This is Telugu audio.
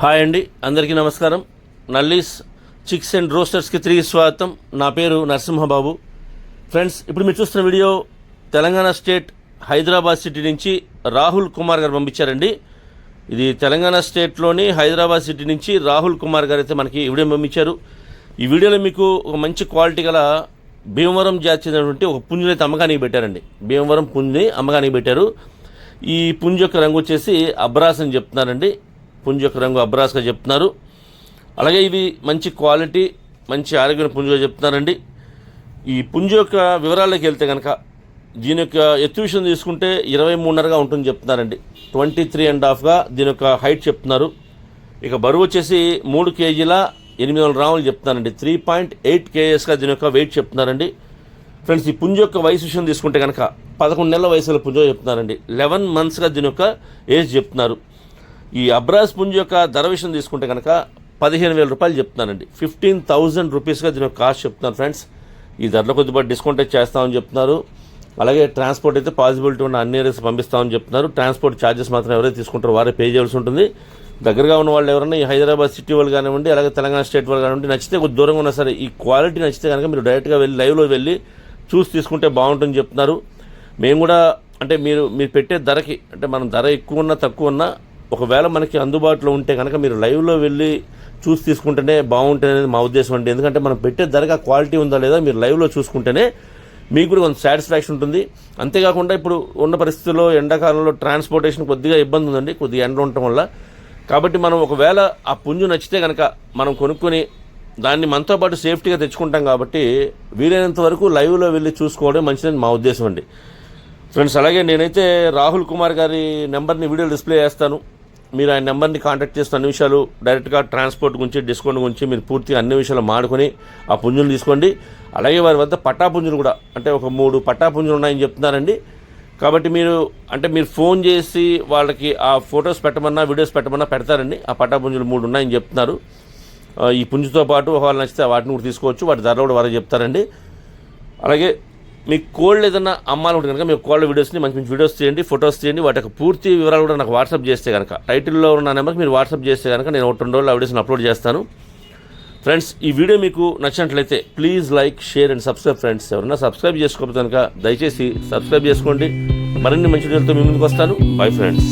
హాయ్ అండి అందరికీ నమస్కారం. నల్లీస్ చిక్స్ అండ్ రోస్టర్స్కి తిరిగి స్వాగతం. నా పేరు నరసింహబాబు. ఫ్రెండ్స్ ఇప్పుడు మీరు చూస్తున్న video Telangana state Hyderabad city నుంచి రాహుల్ కుమార్ గారు పంపించారండి. ఇది తెలంగాణ స్టేట్లోని హైదరాబాద్ సిటీ నుంచి రాహుల్ కుమార్ గారు అయితే మనకి ఈ వీడియో పంపించారు. ఈ వీడియోలో మీకు ఒక మంచి క్వాలిటీ గల భీమవరం జాతి చెందినటువంటి ఒక పుంజుని అయితే అమ్మకానికి పెట్టారండి. భీమవరం పుంజుని అమ్మకానికి పెట్టారు. ఈ పుంజ యొక్క రంగు వచ్చేసి అబ్రాస్ అని చెప్తున్నారండి. పుంజ యొక్క రంగు అబ్రాస్గా చెప్తున్నారు. అలాగే ఇది మంచి క్వాలిటీ మంచి ఆరోగ్యమైన పుంజుగా చెప్తున్నారండి. ఈ పుంజు యొక్క వివరాల్లోకి వెళ్తే కనుక దీని యొక్క ఎత్తు విషయం తీసుకుంటే ఇరవై మూడున్నరగా ఉంటుంది చెప్తున్నారండి. ట్వంటీ త్రీ అండ్ హాఫ్గా దీని యొక్క హైట్ చెప్తున్నారు. ఇక బరువు వచ్చేసి మూడు కేజీల ఎనిమిది వందల రాములు చెప్తున్నారండి. త్రీ పాయింట్ ఎయిట్ కేఎస్గా దీని యొక్క వెయిట్ చెప్తున్నారండి. ఫ్రెండ్స్ ఈ పుంజు యొక్క వయసు విషయం తీసుకుంటే కనుక పదకొండు నెలల వయసులో పుంజో చెప్తున్నారండి. లెవెన్ మంత్స్గా దీని యొక్క ఏజ్ చెప్తున్నారు. ఈ అబ్రాస్ పుంజు యొక్క ధర విషయం తీసుకుంటే కనుక పదిహేను వేల రూపాయలు చెప్తున్నానండి ఫిఫ్టీన్ థౌజండ్ రూపీస్గా దీని యొక్క కాస్ట్ చెప్తున్నారు ఫ్రెండ్స్. ఈ ధరలో కొద్దిపాటు డిస్కౌంట్ అయితే చేస్తామని చెప్తున్నారు. అలాగే ట్రాన్స్పోర్ట్ అయితే పాసిబిలిటీ ఉన్న అన్ని ఏరియాస్ పంపిస్తామని చెప్తున్నారు. ట్రాన్స్పోర్ట్ ఛార్జెస్ మాత్రం ఎవరైతే తీసుకుంటారో వారే పే చేయాల్సి ఉంటుంది. దగ్గరగా ఉన్న వాళ్ళు ఎవరైనా ఈ హైదరాబాద్ సిటీ వాళ్ళు కానివ్వండి అలాగే తెలంగాణ స్టేట్ వాళ్ళు కానివ్వండి నచ్చితే కొద్ది దూరంగా ఉన్నా సరే ఈ క్వాలిటీ నచ్చితే కనుక మీరు డైరెక్ట్గా వెళ్ళి లైవ్లో వెళ్ళి చూసి తీసుకుంటే బాగుంటుందని చెప్తున్నారు. మేము కూడా అంటే మీరు మీరు పెట్టే ధరకి అంటే మనం ధర ఎక్కువ ఉన్నా తక్కువ ఉన్నా ఒకవేళ మనకి అందుబాటులో ఉంటే కనుక మీరు లైవ్లో వెళ్ళి చూసి తీసుకుంటేనే బాగుంటుంది అనేది మా ఉద్దేశం అండి. ఎందుకంటే మనం పెట్టే ధరగా క్వాలిటీ ఉందా లేదా మీరు లైవ్లో చూసుకుంటేనే మీకు కూడా కొంచెం సాటిస్ఫాక్షన్ ఉంటుంది. అంతేకాకుండా ఇప్పుడు ఉన్న పరిస్థితుల్లో ఎండాకాలంలో ట్రాన్స్పోర్టేషన్ కొద్దిగా ఇబ్బంది ఉందండి. కొద్దిగా ఎండ ఉండటం వల్ల. కాబట్టి మనం ఒకవేళ ఆ పుంజు నచ్చితే కనుక మనం కొనుక్కొని దాన్ని మనతో పాటు సేఫ్టీగా తెచ్చుకుంటాం కాబట్టి వీలైనంత వరకు లైవ్లో వెళ్ళి చూసుకోవడం మంచిదని మా ఉద్దేశం అండి. ఫ్రెండ్స్ అలాగే నేనైతే రాహుల్ కుమార్ గారి నెంబర్ని వీడియో డిస్ప్లే చేస్తాను. మీరు ఆయన నెంబర్ని కాంటాక్ట్ చేసిన అన్ని విషయాలు డైరెక్ట్గా ట్రాన్స్పోర్ట్ గురించి డిస్కౌంట్ గురించి మీరు పూర్తిగా అన్ని విషయాలు మాడుకొని ఆ పుంజులు తీసుకోండి. అలాగే వారి వద్ద పట్టాపుంజులు కూడా అంటే ఒక మూడు పట్టా పుంజులు ఉన్నాయని చెప్తున్నారండి. కాబట్టి మీరు అంటే మీరు ఫోన్ చేసి వాళ్ళకి ఆ ఫొటోస్ పెట్టమన్నా వీడియోస్ పెట్టమన్నా పెడతారండి. ఆ పట్టా పుంజులు మూడు ఉన్నాయని చెప్తున్నారు. ఈ పుంజుతో పాటు ఒకవేళ నచ్చితే వాటిని కూడా తీసుకోవచ్చు. వాటి ధర కూడా వారికి చెప్తారండి. అలాగే మీకు కోల్డ్ ఏదైనా అమ్మాలంటే కనుక మీకు కోల్డ్ వీడియోస్ని మంచి మంచి వీడియోస్ చేయండి ఫొటోస్ చేయండి వాటి యొక్క పూర్తి వివరాలు కూడా నాకు వాట్సాప్ చేస్తే కనుక టైటిల్లో ఉన్న నెంబర్కి మీరు వాట్సాప్ చేస్తే కనుక నేను ఒక రెండు రోజులు ఆ వీడియోస్ని అప్లోడ్ చేస్తాను. ఫ్రెండ్స్ ఈ వీడియో మీకు నచ్చినట్లయితే please like share and subscribe friends. ఎవరైనా సబ్స్క్రైబ్ చేసుకోకపోతే కనుక దయచేసి సబ్స్క్రైబ్ చేసుకోండి. మరిన్ని మంచి వీడియోలతో మీ ముందుకు వస్తాను. Bye friends.